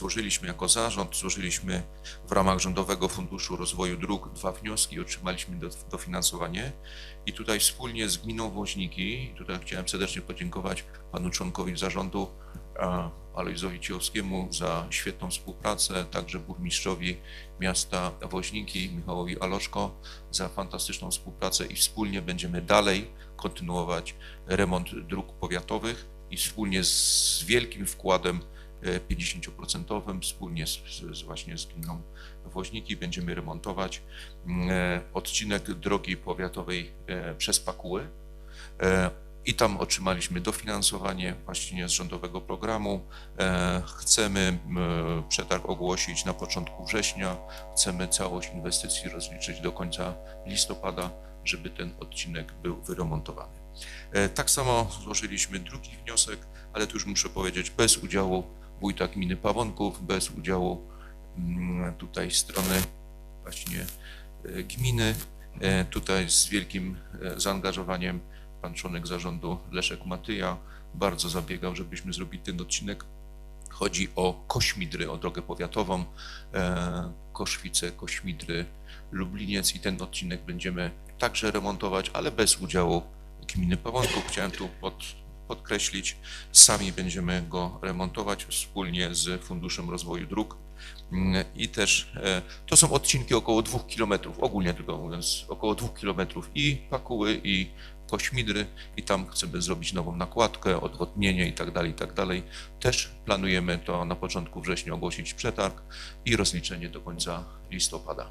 złożyliśmy jako zarząd, złożyliśmy w ramach Rządowego Funduszu Rozwoju Dróg dwa wnioski otrzymaliśmy do- dofinansowanie. I tutaj wspólnie z gminą Woźniki, tutaj chciałem serdecznie podziękować panu członkowi zarządu Alojzowi Ciechowskiemu za świetną współpracę, także burmistrzowi miasta Woźniki Michałowi Aloszko za fantastyczną współpracę i wspólnie będziemy dalej kontynuować remont dróg powiatowych i wspólnie z wielkim wkładem 50% wspólnie z, z, właśnie z gminą Woźniki będziemy remontować mm, e, odcinek drogi powiatowej e, przez Pakuły. E, I tam otrzymaliśmy dofinansowanie właśnie z rządowego programu. Chcemy przetarg ogłosić na początku września. Chcemy całość inwestycji rozliczyć do końca listopada, żeby ten odcinek był wyremontowany. Tak samo złożyliśmy drugi wniosek, ale tu już muszę powiedzieć, bez udziału wójta gminy Pawonków, bez udziału mm, tutaj strony właśnie e, gminy. E, Tutaj z wielkim e, zaangażowaniem pan członek zarządu Leszek Matyja bardzo zabiegał, żebyśmy zrobili ten odcinek. Chodzi o Kośmidry, o drogę powiatową, Koszwice, Kośmidry, Lubliniec i ten odcinek będziemy także remontować, ale bez udziału gminy Pawonków. Chciałem tu pod, podkreślić, sami będziemy go remontować wspólnie z Funduszem Rozwoju Dróg. Mm, I też e, to są odcinki około dwóch kilometrów, ogólnie tylko mówiąc, około dwóch kilometrów i Pakuły, i Kośmidry, i tam chcemy zrobić nową nakładkę, odwodnienie i tak dalej, i tak dalej. Też planujemy to na początku września ogłosić przetarg i rozliczenie do końca listopada.